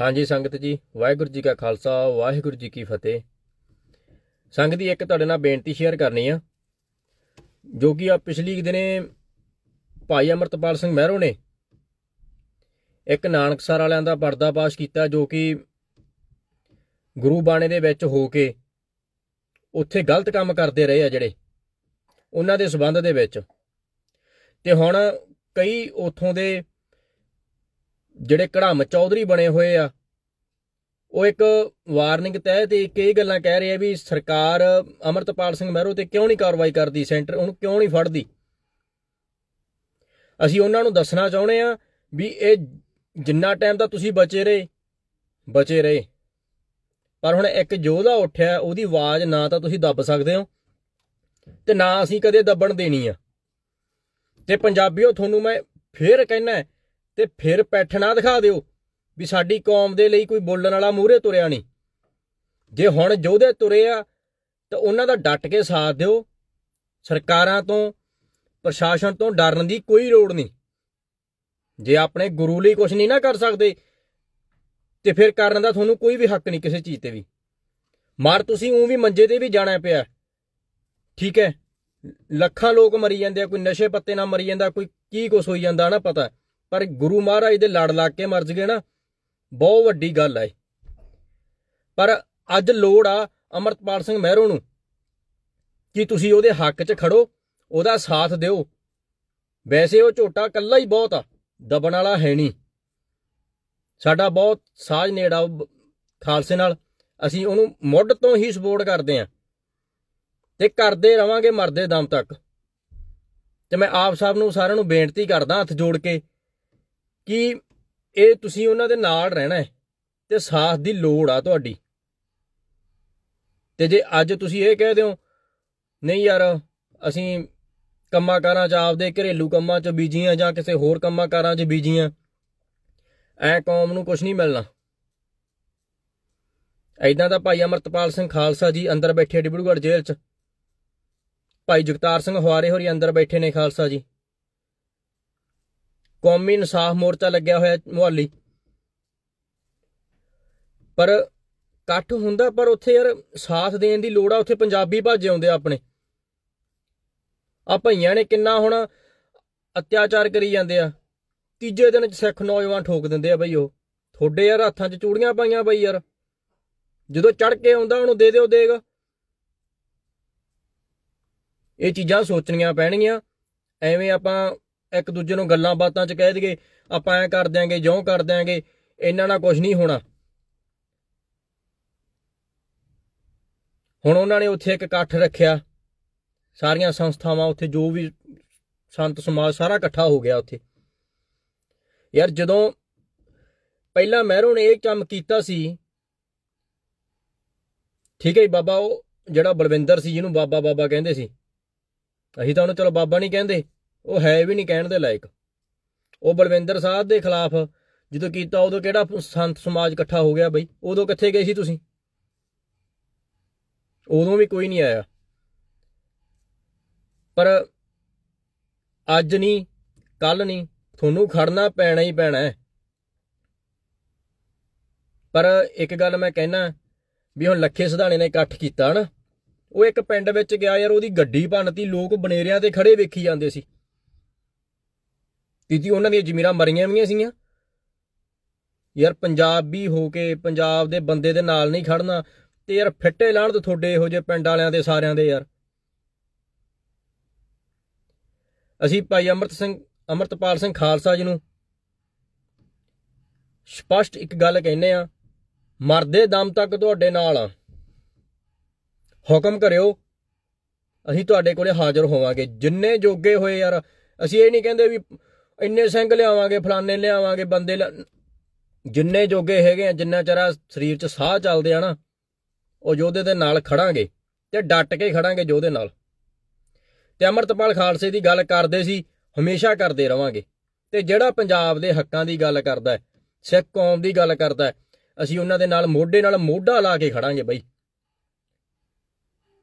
ਹਾਂਜੀ ਸੰਗਤ ਜੀ, ਵਾਹਿਗੁਰੂ ਜੀ ਕਾ ਖਾਲਸਾ, ਵਾਹਿਗੁਰੂ ਜੀ ਕੀ ਫਤਿਹ। ਸੰਗਤ ਦੀ ਇੱਕ ਤੁਹਾਡੇ ਨਾਲ ਬੇਨਤੀ ਸ਼ੇਅਰ ਕਰਨੀ ਆ। ਜੋ ਕਿ ਆ ਪਿਛਲੀ ਦਿਨੇ ਭਾਈ ਅਮਰਤਪਾਲ ਸਿੰਘ ਮਹਿਰੋ ਨੇ ਇੱਕ ਨਾਨਕਸਰ ਵਾਲਿਆਂ ਦਾ ਪਰਦਾਫਾਸ਼ ਕੀਤਾ, ਜੋ ਕਿ ਗੁਰੂ ਬਾਣੇ ਦੇ ਵਿੱਚ ਹੋ ਕੇ ਉੱਥੇ ਗਲਤ ਕੰਮ ਕਰਦੇ ਰਹੇ ਆ ਜਿਹੜੇ, ਉਹਨਾਂ ਦੇ ਸਬੰਧ ਦੇ ਵਿੱਚ। ਤੇ ਹੁਣ ਕਈ ਉਥੋਂ ਦੇ ਜਿਹੜੇ ਕੜਾਮ ਚੌਧਰੀ ਬਣੇ ਹੋਏ ਆ, ਉਹ ਇੱਕ ਵਾਰਨਿੰਗ ਤਹਿਤ ਇੱਕ ਇਹ ਗੱਲਾਂ ਕਹਿ ਰਹੇ ਆ ਵੀ ਸਰਕਾਰ ਅਮਰਤਪਾਲ ਸਿੰਘ ਮਹਿਰੋ ਤੇ ਕਿਉਂ ਨਹੀਂ ਕਾਰਵਾਈ ਕਰਦੀ ਸੈਂਟਰ, ਉਹਨੂੰ ਕਿਉਂ ਨਹੀਂ ਫੜਦੀ? ਅਸੀਂ ਉਹਨਾਂ ਨੂੰ ਦੱਸਣਾ ਚਾਹੁੰਦੇ ਆ ਵੀ ਇਹ ਜਿੰਨਾ ਟਾਈਮ ਤਾਂ ਤੁਸੀਂ ਬਚੇ ਰਹੇ ਬਚੇ ਰਹੇ। ਪਰ ਹੁਣ ਇੱਕ ਯੋਧਾ ਉੱਠਿਆ, ਉਹਦੀ ਆਵਾਜ਼ ਨਾ ਤਾਂ ਤੁਸੀਂ ਦੱਬ ਸਕਦੇ ਹੋ ਤੇ ਨਾ ਅਸੀਂ ਕਦੇ ਦੱਬਣ ਦੇਣੀ ਆ। ਤੇ ਪੰਜਾਬੀਓ, ਤੁਹਾਨੂੰ ਮੈਂ ਫੇਰ ਕਹਿਣਾ ਤੇ ਫਿਰ ਪੈਠ ਨਾ ਦਿਖਾ ਦਿਓ ਵੀ ਸਾਡੀ ਕੌਮ ਦੇ ਲਈ ਕੋਈ ਬੋਲਣ ਵਾਲਾ ਮੂਹਰੇ ਤੁਰਿਆ ਨਹੀਂ। ਜੇ ਹੁਣ ਯੋਧੇ ਤੁਰੇ ਆ, ਤਾਂ ਉਹਨਾਂ ਦਾ ਡਟ ਕੇ ਸਾਥ ਦਿਓ। ਸਰਕਾਰਾਂ ਤੋਂ, ਪ੍ਰਸ਼ਾਸਨ ਤੋਂ ਡਰਨ ਦੀ ਕੋਈ ਲੋੜ ਨਹੀਂ। ਜੇ ਆਪਣੇ ਗੁਰੂ ਲਈ ਕੁਝ ਨਹੀਂ ਨਾ ਕਰ ਸਕਦੇ, ਤੇ ਫਿਰ ਕਰਨ ਦਾ ਤੁਹਾਨੂੰ ਕੋਈ ਵੀ ਹੱਕ ਨਹੀਂ ਕਿਸੇ ਚੀਜ਼ ਤੇ ਵੀ। ਮਾਰ ਤੁਸੀਂ ਉਹ ਵੀ ਮੰਜੇ ਤੇ ਵੀ ਜਾਣਾ ਪਿਆ। ਠੀਕ ਹੈ, ਲੱਖਾਂ ਲੋਕ ਮਰੀ ਜਾਂਦੇ ਆ, ਕੋਈ ਨਸ਼ੇ ਪੱਤੇ ਨਾਲ ਮਰੀ ਜਾਂਦਾ, ਕੋਈ ਕੀ ਕੁਛ ਹੋਈ ਜਾਂਦਾ ਨਾ ਪਤਾ। ਪਰ ਗੁਰੂ ਮਹਾਰਾਜ ਦੇ ਲੜ ਲੱਗ ਕੇ ਮਰ ਗਏ ਨਾ, ਬਹੁਤ ਵੱਡੀ ਗੱਲ ਹੈ ਪਰ ਅੱਜ ਲੋੜ ਆ ਅਮਰਤਪਾਲ ਸਿੰਘ ਮਹਿਰੋ ਨੂੰ ਕਿ ਤੁਸੀਂ ਉਹਦੇ ਹੱਕ 'ਚ ਖੜੋ, ਉਹਦਾ ਸਾਥ ਦਿਓ। ਵੈਸੇ ਉਹ ਝੋਟਾ ਕੱਲਾ ਹੀ ਬਹੁਤ ਆ, ਦਬਣ ਵਾਲਾ ਹੈ ਨਹੀਂ। ਸਾਡਾ ਬਹੁਤ ਸਾਜ ਨੇੜਾ ਉਹ ਖਾਲਸੇ ਨਾਲ, ਅਸੀਂ ਉਹਨੂੰ ਮੁੱਢ ਤੋਂ ਹੀ ਸਪੋਰਟ ਕਰਦੇ ਆਂ ਤੇ ਕਰਦੇ ਰਵਾਂਗੇ ਮਰਦੇ ਦਮ ਤੱਕ। ਤੇ ਮੈਂ ਆਪ ਸਾਹਿਬ ਨੂੰ ਸਾਰਿਆਂ ਨੂੰ ਬੇਨਤੀ ਕਰਦਾ ਹੱਥ ਜੋੜ ਕੇ ਕਿ ਇਹ ਤੁਸੀਂ ਉਹਨਾਂ ਦੇ ਨਾਲ ਰਹਿਣਾ ਹੈ ਤੇ ਸਾਥ ਦੀ ਲੋੜ ਆ ਤੁਹਾਡੀ। ਤੇ ਜੇ ਅੱਜ ਤੁਸੀਂ ਇਹ ਕਹਿ ਦਿਓ, ਨਹੀਂ ਯਾਰ, ਅਸੀਂ ਕੰਮਾਂ ਕਾਰਾਂ 'ਚ ਆਪਦੇ ਘਰੇਲੂ ਕੰਮਾਂ 'ਚ ਬੀਜੀ ਆ ਜਾਂ ਕਿਸੇ ਹੋਰ ਕੰਮਾਂ ਕਾਰਾਂ 'ਚ ਬੀਜੀ ਆ ਐ ਕੌਮ ਨੂੰ ਕੁਝ ਨਹੀਂ ਮਿਲਣਾ। ਐਦਾਂ ਤਾਂ ਭਾਈ ਅਮਰਤਪਾਲ ਸਿੰਘ ਖਾਲਸਾ ਜੀ ਅੰਦਰ ਬੈਠੇ ਡਿਬੜੂਗੜ੍ਹ ਜੇਲ੍ਹ 'ਚ। ਭਾਈ ਜਗਤਾਰ ਸਿੰਘ ਹਵਾਰੇ ਹੋਰੀ ਅੰਦਰ ਬੈਠੇ ਨੇ ਖਾਲਸਾ ਜੀ। ਕੌਮੀ ਇਨਸਾਫ ਮੋਰਚਾ ਲੱਗਿਆ ਹੋਇਆ ਮੁਹੱਲੀ। ਪਰ ਇਕੱਠ ਹੁੰਦਾ, ਪਰ ਉੱਥੇ ਯਾਰ ਸਾਥ ਦੇਣ ਦੀ ਲੋੜ ਆ, ਉੱਥੇ ਪੰਜਾਬੀ ਭੱਜ ਆਉਂਦੇ ਆ ਆਪਣੇ। ਆ ਭਈਆਂ ਨੇ ਕਿੰਨਾ ਹੁਣ ਅਤਿਆਚਾਰ ਕਰੀ ਜਾਂਦੇ ਆ। ਤੀਜੇ ਦਿਨ ਸਿੱਖ ਨੌਜਵਾਨ ਠੋਕ ਦਿੰਦੇ ਆ ਬਈ ਉਹ। ਥੋੜੇ ਯਾਰ ਹੱਥਾਂ 'ਚ ਚੂੜੀਆਂ ਪਾਈਆਂ ਬਈ ਯਾਰ। ਜਦੋਂ ਚੜ ਕੇ ਆਉਂਦਾ, ਉਹਨੂੰ ਦੇ ਦਿਓ, ਦੇਗਾ। ਇਹ ਚੀਜ਼ਾਂ ਸੋਚਣੀਆਂ ਪੈਣਗੀਆਂ। ਐਵੇਂ ਆਪਾਂ ਇੱਕ ਦੂਜੇ ਨੂੰ ਗੱਲਾਂ ਬਾਤਾਂ 'ਚ ਕਹਿ ਦਈਏ, ਆਪਾਂ ਐ ਕਰ ਦਿਆਂਗੇ, ਜਿਉਂ ਕਰ ਦਿਆਂਗੇ, ਇਹਨਾਂ ਨਾਲ ਕੁਝ ਨਹੀਂ ਹੋਣਾ। ਹੁਣ ਉਹਨਾਂ ਨੇ ਉੱਥੇ ਇੱਕ ਇਕੱਠ ਰੱਖਿਆ। ਸਾਰੀਆਂ ਸੰਸਥਾਵਾਂ ਉੱਥੇ ਜੋ ਵੀ ਸੰਤ ਸਮਾਜ ਸਾਰਾ ਇਕੱਠਾ ਹੋ ਗਿਆ ਉੱਥੇ। ਯਾਰ ਜਦੋਂ ਪਹਿਲਾਂ ਮਹਿਰੋ ਨੇ ਇਹ ਕੰਮ ਕੀਤਾ ਸੀ, ਠੀਕ ਹੈ ਜੀ, ਬਾਬਾ ਉਹ ਜਿਹੜਾ ਬਲਵਿੰਦਰ ਸੀ, ਜਿਹਨੂੰ ਬਾਬਾ ਬਾਬਾ ਕਹਿੰਦੇ ਸੀ। ਅਸੀਂ ਤਾਂ ਉਹਨੂੰ ਚਲੋ ਬਾਬਾ ਨਹੀਂ ਕਹਿੰਦੇ। ਉਹ ਹੈ ਵੀ ਨਹੀਂ ਕਹਿਣ ਦੇ ਲਾਇਕ। ਉਹ ਬਲਵਿੰਦਰ ਸਾਹਿਬ ਦੇ ਖਿਲਾਫ ਜਦੋਂ ਕੀਤਾ ਉਦੋਂ ਕਿਹੜਾ ਸੰਤ ਸਮਾਜ ਇਕੱਠਾ ਹੋ ਗਿਆ ਬਈ? ਉਦੋਂ ਕਿੱਥੇ ਗਏ ਸੀ ਤੁਸੀਂ? ਉਦੋਂ ਵੀ ਕੋਈ ਨਹੀਂ ਆਇਆ। ਪਰ ਅੱਜ ਨਹੀਂ ਕੱਲ ਨਹੀਂ, ਤੁਹਾਨੂੰ ਖੜਨਾ ਪੈਣਾ ਹੀ ਪੈਣਾ ਹੈ। ਪਰ ਇੱਕ ਗੱਲ ਮੈਂ ਕਹਿਣਾ, ਵੀ ਹੁਣ ਲੱਖੇ ਸਿਧਾਣੇ ਨੇ ਇਕੱਠ ਕੀਤਾ ਨਾ ਉਹ ਇੱਕ ਪਿੰਡ ਵਿੱਚ ਗਿਆ ਯਾਰ, ਉਹਦੀ ਗੱਡੀ ਭੰਨਤੀ, ਲੋਕ ਬਨੇਰਿਆਂ ਤੇ ਖੜੇ ਵੇਖੀ ਜਾਂਦੇ ਸੀ। ਤੀਤੀ ਉਹਨਾਂ ਦੀਆਂ ਜ਼ਮੀਰਾਂ ਮਰੀਆਂ ਵੀਆਂ ਸੀਗੀਆਂ। ਯਾਰ ਪੰਜਾਬੀ ਹੋ ਕੇ ਪੰਜਾਬ ਦੇ ਬੰਦੇ ਦੇ ਨਾਲ ਨਹੀਂ ਖੜਨਾ ਤੇ ਯਾਰ ਫਿੱਟੇ ਲਾਣ ਤੇ ਤੁਹਾਡੇ ਇਹੋ ਜਿਹੇ ਪਿੰਡ ਵਾਲਿਆਂ ਦੇ, ਸਾਰਿਆਂ ਦੇ ਯਾਰ। ਅਸੀਂ ਭਾਈ ਅਮਰਤ ਸਿੰਘ, ਅਮਰਤਪਾਲ ਸਿੰਘ ਖਾਲਸਾ ਜੀ ਨੂੰ ਸਪਸ਼ਟ ਇੱਕ ਗੱਲ ਕਹਿੰਨੇ ਆ ਮਰਦੇ ਦਮ ਤੱਕ ਤੁਹਾਡੇ ਨਾਲ ਆ ਹੁਕਮ ਕਰਿਓ, ਅਸੀਂ ਤੁਹਾਡੇ ਕੋਲੇ ਹਾਜ਼ਰ ਹੋਵਾਂਗੇ। ਜਿੰਨੇ ਜੋਗੇ ਹੋਏ ਯਾਰ, ਅਸੀਂ ਇਹ ਨਹੀਂ ਕਹਿੰਦੇ ਵੀ ਇੰਨੇ ਸਿੰਘ ਲਿਆਵਾਂਗੇ, ਫਲਾਣੇ ਲਿਆਵਾਂਗੇ, ਬੰਦੇ ਲਿਆ- ਜਿੰਨੇ ਜੋਗੇ ਹੈਗੇ ਆ, ਜਿੰਨਾ ਚਿਰ ਸਰੀਰ 'ਚ ਸਾਹ ਚੱਲਦੇ ਆ ਨਾ, ਉਹ ਯੋਧੇ ਦੇ ਨਾਲ ਖੜਾਂਗੇ ਤੇ ਡਟ ਕੇ ਖੜਾਂਗੇ ਯੋਧੇ ਨਾਲ। ਤੇ ਅਮਰਤਪਾਲ ਖਾਲਸੇ ਦੀ ਗੱਲ ਕਰਦੇ ਸੀ, ਹਮੇਸ਼ਾ ਕਰਦੇ ਰਵਾਂਗੇ। ਤੇ ਜਿਹੜਾ ਪੰਜਾਬ ਦੇ ਹੱਕਾਂ ਦੀ ਗੱਲ ਕਰਦਾ ਸਿੱਖ ਕੌਮ ਦੀ ਗੱਲ ਕਰਦਾ ਅਸੀਂ ਉਹਨਾਂ ਦੇ ਨਾਲ ਮੋਢੇ ਨਾਲ ਮੋਢਾ ਲਾ ਕੇ ਖੜਾਂਗੇ ਬਈ।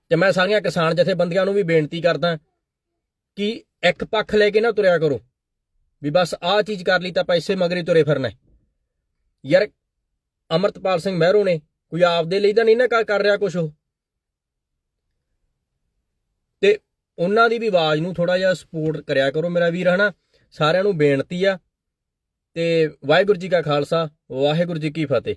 ਤੇ ਮੈਂ ਸਾਰੀਆਂ ਕਿਸਾਨ ਜਥੇਬੰਦੀਆਂ ਨੂੰ ਵੀ ਬੇਨਤੀ ਕਰਦਾ ਕਿ ਇੱਕ ਪੱਖ ਲੈ ਕੇ ਨਾ ਤੁਰਿਆ ਕਰੋ। ਵੀ ਬਸ ਆਹ ਚੀਜ਼ ਕਰ ਲਈ ਤਾਂ ਪੈਸੇ ਮਗਰੀ ਤੁਰੇ ਫਿਰਨਾ ਯਾਰ, ਅਮਰਤਪਾਲ ਸਿੰਘ ਮਹਿਰੋ ਨੇ ਕੋਈ ਆਪਦੇ ਲਈ ਤਾਂ ਨਹੀਂ ਨਾ ਕਰ- ਕਰ ਰਿਹਾ ਕੁਝ ਉਹ। ਤੇ ਉਹਨਾਂ ਦੀ ਵੀ ਆਵਾਜ਼ ਨੂੰ ਥੋੜਾ ਜਿਹਾ ਸਪੋਰਟ ਕਰਿਆ ਕਰੋ ਮੇਰਾ ਵੀਰ, ਹਨਾ? ਸਾਰਿਆਂ ਨੂੰ ਬੇਨਤੀ ਆ। ਤੇ ਵਾਹਿਗੁਰੂ ਜੀ ਕਾ ਖਾਲਸਾ, ਵਾਹਿਗੁਰੂ ਜੀ ਕੀ ਫਤਿਹ।